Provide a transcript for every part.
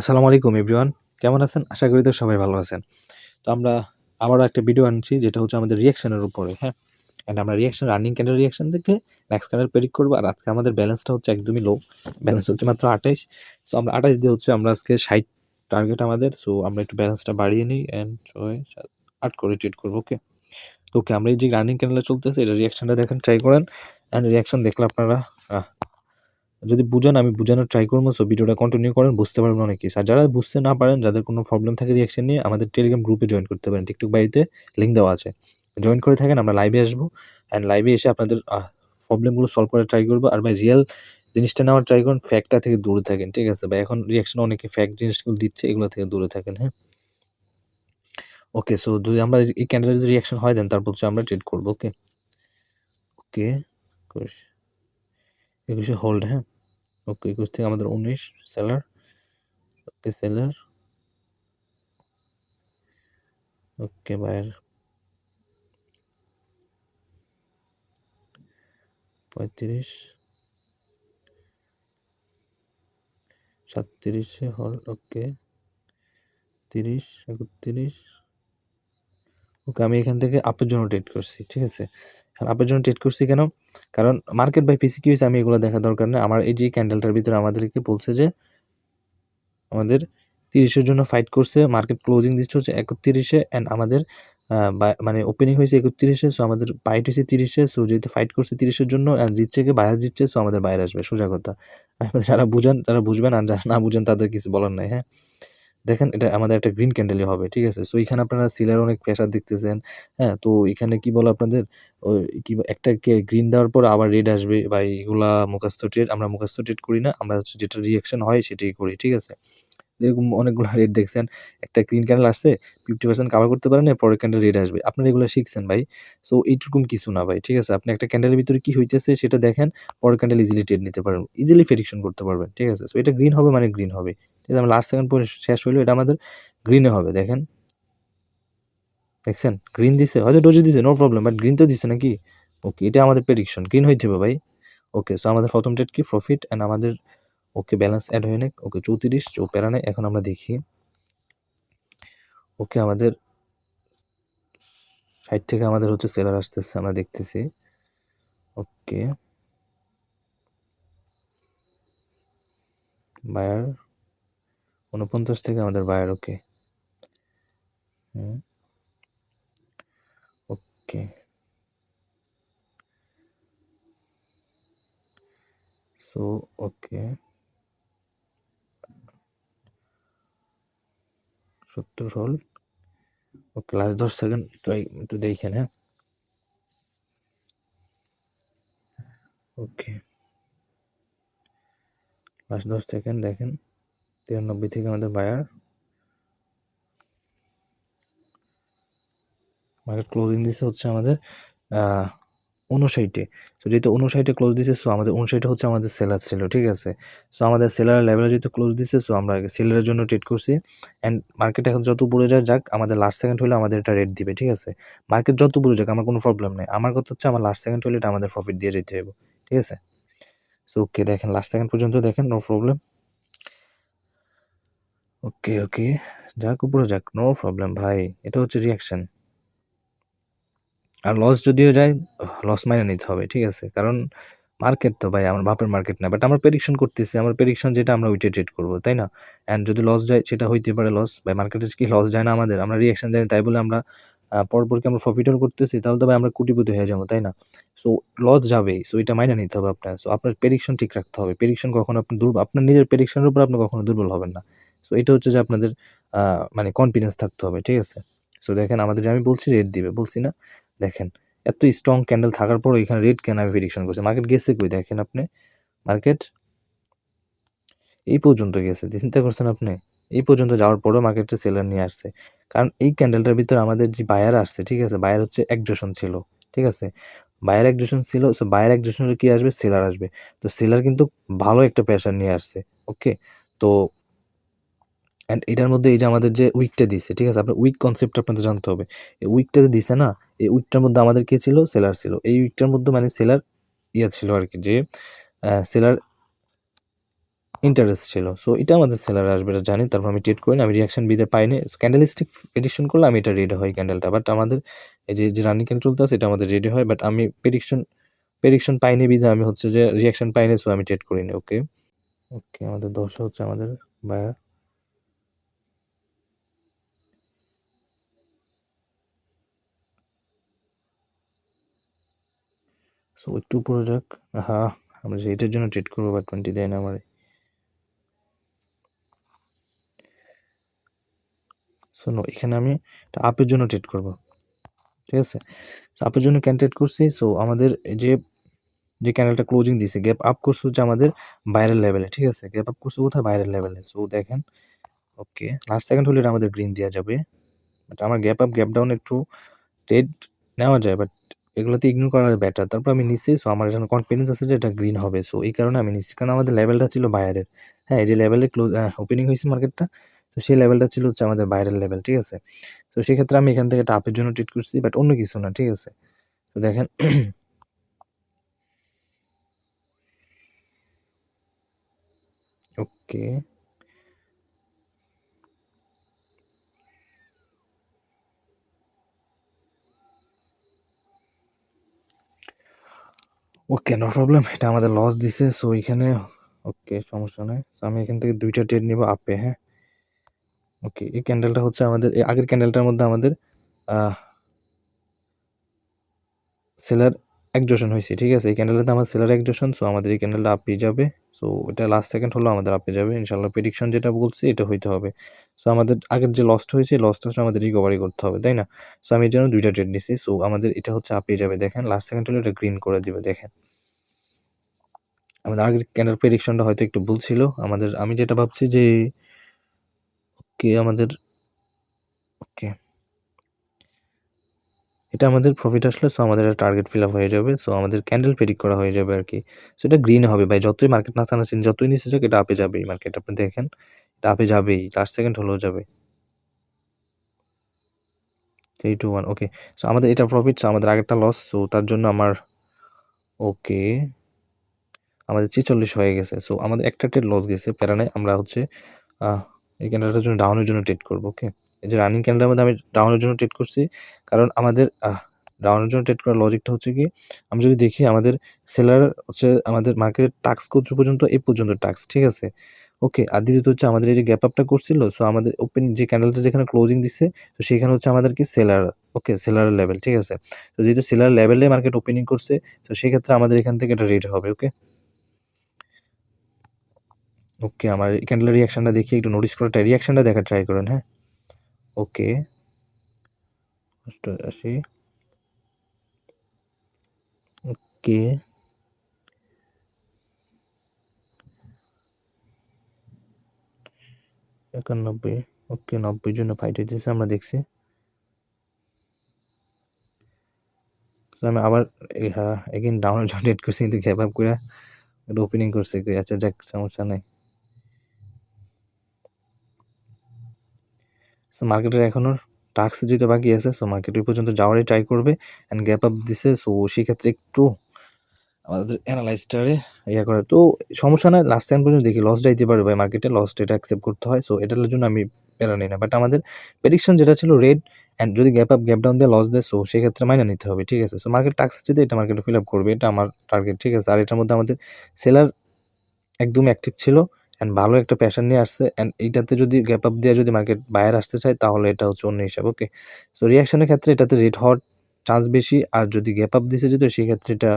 আসসালামু আলাইকুম, এভরিওয়ান। কেমন আছেন? আশা করি তো সবাই ভালো আছেন। তো আমরা আবারও একটা ভিডিও আনছি, যেটা হচ্ছে আমাদের রিয়াকশনের উপরে হ্যাঁ? অ্যান্ড আমরা রিয়াকশন রানিং ক্যান্ডেল রিয়াকশন থেকে নেক্সট ক্যান্ডেল প্রেডিক্ট করব। আর আজকে আমাদের ব্যালেন্সটা হচ্ছে একদমই লো ব্যালেন্স হচ্ছে মাত্র আঠাইশ। সো আমরা আঠাইশ দিয়ে হচ্ছে আমরা আজকে ষাট টার্গেট আমাদের। সো আমরা একটু ব্যালেন্সটা বাড়িয়ে নিই অ্যান্ড ছয়, সাত, আট করে ট্রিট করব ওকে তো ওকে আমরা এই যে রানিং ক্যান্ডেলে চলতেছে, এটা রিয়াকশনটা দেখেন ট্রাই করেন। অ্যান্ড রিয়াকশন দেখলে আপনারা যদি বুঝেন, আমি বোঝানোর ট্রাই করব। সো ভিডিওটা কন্টিনিউ করেন, বুঝতে পারবেন অনেক কিছু আর যারা বুঝতে না পারেন, যাদের কোনো প্রবলেম থাকে রিয়াকশন নিয়ে, আমাদের টেলিগ্রাম গ্রুপে জয়েন করতে পারেন। টিকটক বাড়িতে লিঙ্ক দেওয়া আছে। জয়েন করে থাকেন, আমরা লাইভে আসব। অ্যান্ড লাইভে এসে আপনাদের প্রবলেমগুলো সলভ করার ট্রাই করব। আর ভাই রিয়েল জিনিসটা নেওয়ার ট্রাই করুন ফ্যাক্টটা থেকে দূরে থাকেন, ঠিক আছে? ভাই, এখন রিয়াকশন অনেকে ফ্যাক্ট জিনিসগুলো দিচ্ছে, এগুলো থেকে দূরে থাকেন হ্যাঁ? ওকে সো যদি আমরা এই ক্যান্ডেলের যদি রিয়াকশন হয় দেন তারপর আমরা ট্রিট করব ওকে ওকে একুশ হোল্ড হ্যাঁ? ওকে, একুশ থেকে আমাদের উনিশ seller okay seller okay buyer পঁয়ত্রিশ, সাতত্রিশে হল ওকে, তিরিশ, একত্রিশ ওকে, আমি এখান থেকে আপের জন্য ট্রেড করছি, ঠিক আছে? আপের জন্য ট্রেড করছি কেন? কারণ মার্কেট বাই পিসি কি হয়েছে আমি এগুলো দেখা দরকার নেই। আমার এই যে ক্যান্ডেলটার ভিতরে আমাদেরকে বলছে যে, আমাদের তিরিশের জন্য ফাইট করছে মার্কেট ক্লোজিং দিচ্ছে হচ্ছে একত্রিশে অ্যান্ড আমাদের মানে ওপেনিং হয়েছে একত্রিশে সো আমাদের ফাইট হয়েছে তিরিশে সো যেহেতু ফাইট করছে তিরিশের জন্য and জিতছে কি বাইরে জিতছে সো আমাদের বাইরে আসবে, সোজা কথা। যারা বুঝেন, তারা বুঝবেন, আর যারা না বুঝেন, তাদের কিছু বলার নাই হ্যাঁ? দেখেন এটা আমাদের একটা গ্রিন ক্যান্ডেলই হবে, ঠিক আছে? সো এখানে আপনারা সিলার অনেক প্রেশার দেখতেছেন হ্যাঁ? তো এখানে কি বলে আপনাদের? ওই কি একটা গ্রিন দেওয়ার পর আবার রেড আসবে। বা এগুলা মুখাস্ত ট্রেড আমরা মুখাস্ত ট্রেড করি না, আমরা হচ্ছে যেটা রিয়াকশন হয় সেটাই করি, ঠিক আছে? এরকম অনেকগুলো রেড দেখছেন, একটা গ্রিন ক্যান্ডেল আসছে ফিফটি পার্সেন্ট কাভার করতে পারেন পরের ক্যান্ডেল রেড আসবে। আপনারা এগুলো শিখছেন, ভাই? সো এইটুকুম কিছু না, ভাই, ঠিক আছে? আপনি একটা ক্যান্ডেলের ভিতরে কি হইতেছে সেটা দেখেন, পরের ক্যান্ডেল ইজিলি ট্রেড নিতে পারবেন ইজিলি প্রেডিকশন করতে পারবেন, ঠিক আছে? সো এটা গ্রিন হবে মানে গ্রিন হবে। আছে আমরা লাস্ট সেকেন্ড পরে শেষ হইল, এটা আমাদের গ্রিনে হবে, দেখেন। দেখছেন? গ্রিন দিছে, হয়তো ডোজে দিছে নো প্রবলেম বাট গ্রিন তো দিছে নাকি? ওকে এটা আমাদের প্রেডিকশন গ্রিন হইতে হবে ভাই। ওকে সো আমাদের প্রথম ট্রেড কি? প্রফিট অ্যান্ড আমাদের ওকে ব্যালেন্স অ্যাড হয়ে নেক ওকে চৌত্রিশ, চৌ প্যারানে এখন আমরা দেখি। ওকে আমাদের সাইড থেকে আমাদের হচ্ছে সেলার আসতেছে, আমরা দেখতেছি। ওকে বায়ার উনপঞ্চাশ থেকে আমাদের বায়ার ওকে ওকে সো ওকে সত্তর হল। ওকে লাস্ট দশ সেকেন্ড ট্রাই একটু দেখেন হ্যাঁ ওকে লাস্ট দশ সেকেন্ড দেখেন। তিরানব্বই থেকে আমাদের বায়ার মার্কেট ক্লোজিং দিছে হচ্ছে আমাদের উনষাটে সো যেহেতু উনষাটে ক্লোজ দিছে সো আমাদের উনষাটে হচ্ছে আমাদের সেলার ছিল, ঠিক আছে? সো আমাদের সেলারের লেভেলে যেহেতু ক্লোজ দিছে সো আমরা সেলারের জন্য ট্রেড করছি। অ্যান্ড মার্কেট এখন যত উপরে যায় যাক, আমাদের লাস্ট সেকেন্ড হলে আমাদের এটা রেট দিবে, ঠিক আছে? মার্কেট যত উপরে যাক, আমার কোনো প্রবলেম নেই। আমার কথা হচ্ছে, আমার লাস্ট সেকেন্ড হলে এটা আমাদের প্রফিট দিয়ে যেতে হবে ঠিক আছে? সো ওকে দেখেন লাস্ট সেকেন্ড পর্যন্ত দেখেন নো প্রবলেম ওকে ওকে যাক, উপরে যাক নো প্রবলেম ভাই, এটা হচ্ছে রিয়াকশন আর লস যদিও যায় লস মাইনে নিতে হবে, ঠিক আছে? কারণ মার্কেট তো ভাই, আমার বাপের মার্কেট না বাট আমার প্রেডিকশন করতেছি, আমার প্রেডিকশন যেটা আমরা ওইটা ট্রেড করব, তাই না? অ্যান্ড যদি লস যায়, সেটা হইতে পারে লস ভাই মার্কেটে কি লস যায় না আমাদের? আমরা রিয়াকশন জানি, তাই বলে আমরা পরপরকে আমরা প্রফিটও করতেছি, তাহলে তো ভাই আমরা কোটিপতি হয়ে যাব, তাই না? সো লস যাবেই সো এটা মাইনে নিতে হবে আপনার সো আপনার প্রেডিকশন ঠিক রাখতে হবে প্রেডিকশন কখনো আপনি দুর্বল আপনার নিজের প্রেডিকশনের উপর আপনি কখনো দুর্বল হবেন না। সো এটা হচ্ছে যে আপনাদের মানে কনফিডেন্স থাকতে হবে, ঠিক আছে? সো দেখেন আমাদের আমি বলছি রেট দিবে, বলছি না? দেখেন, এত স্ট্রং ক্যান্ডেল থাকার পর এখানে রেড কেন আমি প্রেডিকশন করছি? মার্কেট গেছে কই? দেখেন আপনি। মার্কেট এই পর্যন্ত গেছে, চিন্তা করছেন আপনি? এই পর্যন্ত যাওয়ার পরেও মার্কেটে সেলার নিয়ে আসছে। কারণ এই ক্যান্ডেলটার ভিতরে আমাদের যে বায়ার আসছে, ঠিক আছে? বায়ার হচ্ছে একজোশন ছিল, ঠিক আছে? বায়ার একজোশন ছিল সো বায়ার একজোশনের কি আসবে? সেলার আসবে। তো সেলার কিন্তু ভালো একটা প্রেশার নিয়ে আসছে ওকে তো অ্যান্ড এটার মধ্যে এই যে আমাদের যে উইকটা দিছে, ঠিক আছে? আপনার উইক কনসেপ্ট আপনাদের জানতে হবে। এই উইকটাতে দিছে না, এই উইকটার মধ্যে আমাদের কে ছিল? সেলার ছিল। এই উইকটার মধ্যে মানে সেলার ইয়ে ছিল আর কি, যে সেলার ইন্টারেস্ট ছিল। সো এটা আমাদের সেলার আসবে, এটা জানি, তারপর আমি ট্রেড করি না, আমি রিয়াকশন বিতে পাইনি ক্যান্ডেলিস্টিক প্রেডিকশন করলে আমি এটা রেডি হয় ক্যান্ডেলটা বাট আমাদের এই যে যে রানিং ক্যান্ডেল চলতে আছে এটা আমাদের রেডি হয়। বাট আমি প্রেডিকশন প্রেডিকশন পাইনি বিধে আমি হচ্ছে যে রিয়াকশন পাইনি সো আমি ট্রেড করিনি ওকে ওকে আমাদের দশ হচ্ছে আমাদের বায়ার সো একটু উপরে যাক। হ্যাঁ আমরা এটার জন্য ট্রেড করব বা টোয়েন্টি দেয় না আমার। শোনো এখানে আমি আপের জন্য ট্রেড করব। ঠিক আছে? আপের জন্য ক্যান ট্রেড করছি। সো আমাদের যে যে ক্যান্ডেলটা ক্লোজিং দিছে গ্যাপ আপ করছে হচ্ছে আমাদের বাইরের লেভেলে ঠিক আছে? গ্যাপ আপ করছে কোথায় বাইরের লেভেলে সো দেখেন ওকে লাস্ট সেকেন্ড হলে এটা আমাদের গ্রিন দেওয়া যাবে। বাট আমার গ্যাপ আপ গ্যাপ ডাউন একটু ট্রেড নেওয়া যায় বাট এগুলোতে ইগনোর করা বেটার তারপর আমি নিচ্ছি সো আমার এখানে কনফিডেন্স আছে যে এটা গ্রিন হবে। সো এই কারণে আমি নিচ্ছি। কারণ আমাদের লেভেলটা ছিল বাইরের হ্যাঁ এই যে লেভেলে ক্লোজ ওপেনিং হয়েছে মার্কেটটা তো সেই লেভেলটা ছিল হচ্ছে আমাদের বাইরের লেভেল ঠিক আছে? তো সেক্ষেত্রে আমি এখান থেকে টাপের জন্য ট্রিট করছি বাট অন্য কিছু না, ঠিক আছে? তো দেখেন ওকে ওকে নো প্রবলেম এটা আমাদের লস দিছে সো এখানে ওকে সমস্যা নাই। সো আমি এখান থেকে দুইটা ট্রেড নিব আপে হ্যাঁ? ওকে এই ক্যান্ডেলটা হচ্ছে আমাদের, এই আগের ক্যান্ডেলটার মধ্যে আমাদের সেলার একজোশন হয়েছে, ঠিক আছে? এই ক্যান্ডেলটাতে আমার সেলার একজোশন সো আমাদের এই ক্যান্ডেলটা আপে যাবে। সো এটা লাস্ট সেকেন্ড হলো আমাদের আপে যাবে। ইনশাল্লাহ প্রেডিকশন যেটা বলছি, এটা হইতে হবে। সো আমাদের আগের যে লসটা হয়েছে লসটা আমাদের রিকভারি করতে হবে, তাই না? সো আমি এর জন্য দুইটা ট্রেড নিছি। সো আমাদের এটা হচ্ছে আপে যাবে, দেখেন। লাস্ট সেকেন্ড হলে এটা গ্রিন করে দিবে, দেখেন। আমাদের আগের ক্যান্ডেল প্রেডিকশনটা হয়তো একটু ভুল ছিল। আমাদের, আমি যেটা ভাবছি যে ওকে আমাদের ওকে এটা আমাদের প্রফিট আসলে সো আমাদের টার্গেট ফিল আপ হয়ে যাবে সো আমাদের ক্যান্ডেল প্রেডিক করা হয়ে যাবে আর কি। সো এটা গ্রিন হবে ভাই, যতই মার্কেট না চানাচ্ছেন যতই নিচে যাক, এটা আপে যাবেই মার্কেট আপনি দেখেন, এটা আপে যাবেই লাস্ট সেকেন্ড হলেও যাবে। Three two one okay so আমাদের এটা প্রফিট সো আমাদের আগেরটা লস সো তার জন্য আমার ওকে আমাদের ছেচল্লিশ হয়ে গেছে সো আমাদের একটা ট্রেড লস গেছে প্যারানে আমরা হচ্ছে এই ক্যান্ডেলটার জন্য ডাউনের জন্য ট্রেড করব ওকে এই যে রানিং ক্যান্ডেলের মধ্যে আমি ডাউনের জন্য ট্রেড করছি। কারণ আমাদের ডাউনের জন্য ট্রেড করার লজিকটা হচ্ছে কি আমি যদি দেখি আমাদের সেলার হচ্ছে আমাদের মার্কেটের টাক্স কত পর্যন্ত, এই পর্যন্ত টাক্স ঠিক আছে? ওকে আর দ্বিতীয়ত হচ্ছে আমাদের এই যে গ্যাপ আপটা করছিল সো আমাদের ওপেন যে ক্যান্ডেলটা যেখানে ক্লোজিং দিচ্ছে তো সেখানে হচ্ছে আমাদের কি সেলার ওকে সেলারের লেভেল ঠিক আছে? তো যেহেতু সেলার লেভেলে মার্কেট ওপেনিং করছে, তো সেক্ষেত্রে আমাদের এখান থেকে এটা রেট হবে ওকে ওকে আমার এই ক্যান্ডেলের রিয়াকশানটা দেখি, একটু নোটিস করে রিয়াকশানটা দেখার ট্রাই করেন হ্যাঁ? ওকে। অষ্টআশি ওকে। একানব্বই, ওকে নব্বই জন্য ফাইট হইতেছে, আমরা দেখছি। আমি আবার হ্যাঁ এগেন জন্য ডেট করছি, কিন্তু গ্যাপ করে ওপেনিং করছে আচ্ছা যাক, সমস্যা নাই। সো মার্কেটের এখনও টাক্স যেতে বাকি আছে। সো মার্কেট ওই পর্যন্ত যাওয়ারই ট্রাই করবে অ্যান্ড গ্যাপ আপ দিছে। সো সেক্ষেত্রে একটু আমাদের অ্যানালাইজটারে ইয়ে করে। তো, সমস্যা নয় লাস্ট টাইম পর্যন্ত দেখি লস যাইতে পারে ভাই মার্কেটে লস এটা অ্যাকসেপ্ট করতে হয়। সো এটার জন্য আমি প্যারা নিই না। বাট আমাদের প্রেডিকশন যেটা ছিল রেড অ্যান্ড যদি গ্যাপ আপ গ্যাপ ডাউন দিয়ে লস দেয় সো সেক্ষেত্রে মাইনে নিতে হবে। ঠিক আছে? সো মার্কেট টাক্স যদি এটা মার্কেটে ফিল আপ করবে। এটা আমার টার্গেট ঠিক আছে? আর এটার মধ্যে আমাদের সেলার একদম অ্যাক্টিভ ছিল। অ্যান্ড ভালো একটা প্যাশন নিয়ে আসছে অ্যান্ড এইটাতে যদি গ্যাপ আপ দিয়ে যদি মার্কেট বাইরে আসতে চায়, তাহলে এটা হচ্ছে অন্য হিসাব ওকে সো রিয়াকশনের ক্ষেত্রে এটাতে রেট হওয়ার চান্স বেশি, আর যদি গ্যাপ আপ দিছে যদি, সেক্ষেত্রে এটা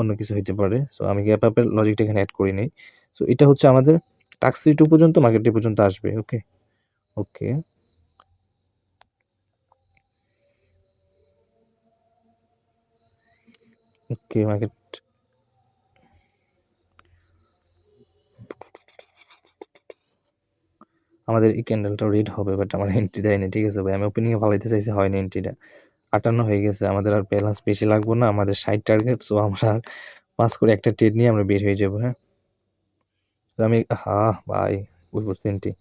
অন্য কিছু হইতে পারে। সো আমি গ্যাপ আপের লজিকটা এখানে অ্যাড করি নেই। সো এটা হচ্ছে আমাদের টাক্সি টু পর্যন্ত মার্কেট পর্যন্ত আসবে ওকে ওকে ওকে মার্কেট আমাদের এই ক্যান্ডেলটা রেড হবে বাট আমার এন্ট্রি দেয়নি, ঠিক আছে ভাই? আমি ওপেনিংয়ে ভালাইতে চাইছি, হয়নি এন্ট্রিটা আটান্ন হয়ে গেছে, আমাদের আর ব্যালেন্স বেশি লাগবো না, আমাদের ষাট টার্গেট সো আমরা পাঁচ করে একটা ট্রেড নিয়ে আমরা বের হয়ে যাব হ্যাঁ? তো আমি হা ভাই বুঝ পড়ছি এন্ট্রি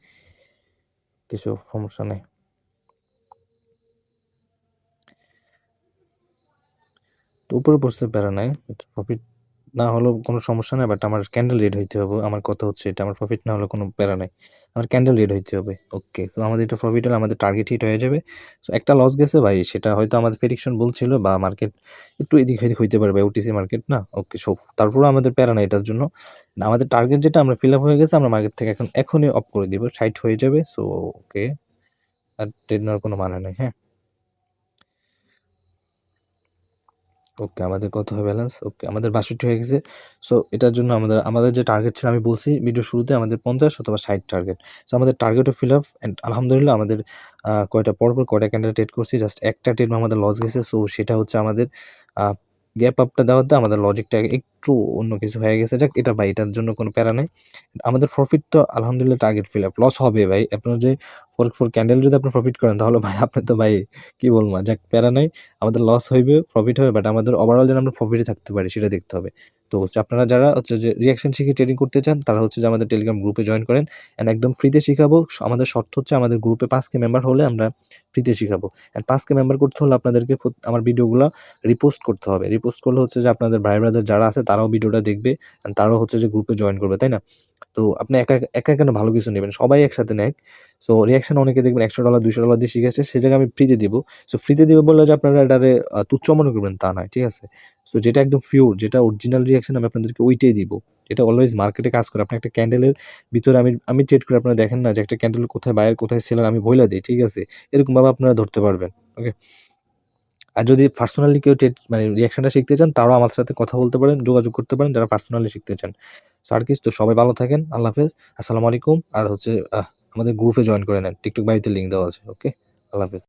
কিছু সমস্যা নেই। তো উপরে পড়ছে প্যারা নাই প্রফিট না হলেও কোনো সমস্যা নাই বাট আমার ক্যান্ডেল রেড হইতে হবে। আমার কথা হচ্ছে এটা, আমার প্রফিট না হলে কোনো প্যারা নাই। আমার ক্যান্ডেল রেড হইতে হবে। ওকে তো আমাদের এটা প্রফিট হলে আমাদের টার্গেট হিট হয়ে যাবে। সো একটা লস গেছে ভাই, সেটা হয়তো আমাদের প্রেডিকশন বলছিল বা মার্কেট একটু এদিক সেদিক হইতে পারবে ওটিসি মার্কেট না? ওকে সো তারপরেও আমাদের প্যারা নাই এটার জন্য। আমাদের টার্গেট যেটা, আমরা ফিল আপ হয়ে গেছে, আমরা মার্কেট থেকে এখন এখনই অফ করে দিব সাইট হয়ে যাবে। সো ওকে আর ট্রেড নেওয়ার কোনো মানে নেই হ্যাঁ? ওকে, আমাদের কত হয় ব্যালেন্স ওকে, আমাদের বাষট্টি হয়ে গেছে। সো এটার জন্য আমাদের আমাদের যে টার্গেট ছিল, আমি বলছি ভিডিও শুরুতে আমাদের পঞ্চাশ অথবা ষাট টার্গেট সো আমাদের টার্গেটও ফিল আপ অ্যান্ড আলহামদুলিল্লাহ আমাদের কয়টা পরপর কয়টা ক্যান্ডেল ট্রেড করছি জাস্ট একটা ট্রেড আমাদের লস গেছে। সো সেটা হচ্ছে আমাদের গ্যাপ আপটা দেওয়াতে আমাদের লজিকটা একটু অন্য কিছু হয়ে গেছে। যাক, এটা ভাই, এটার জন্য কোনো প্যারা নেই। আমাদের প্রফিট তো আলহামদুলিল্লাহ টার্গেট ফিল আপ লস হবে ভাই। আপনার যে ফোর ফোর ক্যান্ডেল যদি আপনি প্রফিট করেন, তাহলে ভাই আপনি তো ভাই কি বলব, যাক, প্যারা নাই। আমাদের লস হইবে প্রফিট হবে বাট আমাদের ওভারঅল যেন আমরা প্রফিটে থাকতে পারি, সেটা দেখতে হবে। তো হচ্ছে আপনারা যারা হচ্ছে যে রিয়াকশন শিখে ট্রেডিং করতে চান, তারা হচ্ছে যে আমাদের টেলিগ্রাম গ্রুপে জয়েন করেন অ্যান্ড একদম ফ্রিতে শিখাবো। আমাদের শর্ত হচ্ছে আমাদের গ্রুপে পাঁচকে মেম্বার হলে আমরা ফ্রিতে শিখাবো। অ্যান্ড পাঁচকে মেম্বার করতে হলে আপনাদেরকে আমার ভিডিওগুলো রিপোস্ট করতে হবে। রিপোস্ট করলে হচ্ছে যে আপনাদের ভাই ব্রাদার যারা আছে, তারাও ভিডিওটা দেখবে অ্যান্ড তারাও হচ্ছে যে গ্রুপে জয়েন করবে, তাই না? তো আপনি একা একা কেন ভালো কিছু নেবেন? সবাই একসাথে নেয় সো রিয়াকশন অনেকে দেখবেন একশো ডলার দুশো ডলার দিয়ে শিখেছে, সে জায়গায় আমি ফ্রিতে দিব। সো ফ্রিতে দিবে বললে যে আপনারা এটারে তুচ্ছ মনে করবেন তা নয়, ঠিক আছে? সো যেটা একদম পিওর যেটা অরিজিনাল রিয়াকশন আমি আপনাদেরকে ওইটাই দিব। এটা অলওয়েজ মার্কেটে কাজ করে। আপনি একটা ক্যান্ডেলের ভিতরে আমি আমি ট্রেড করে আপনারা দেখেন না যে একটা ক্যান্ডেল কোথায় বায়ার কোথায় সেলার আমি বইলা দিই, ঠিক আছে? এরকমভাবে আপনারা ধরতে পারবেন ওকে আর যদি পার্সোনালি কেউ ট্রেড মানে রিয়াকশনটা শিখতে চান, তারাও আমার সাথে কথা বলতে পারেন, যোগাযোগ করতে পারেন, যারা পার্সোনালি শিখতে চান। সো আর কিছু তো, সবাই ভালো থাকেন, আল্লাহ হাফেজ, আসসালামু আলাইকুম, আর হচ্ছে আমাদের গ্রুপে জয়েন করে নেন। টিকটক বাড়িতে লিঙ্ক দেওয়া আছে ওকে আল্লাহ হাফেজ।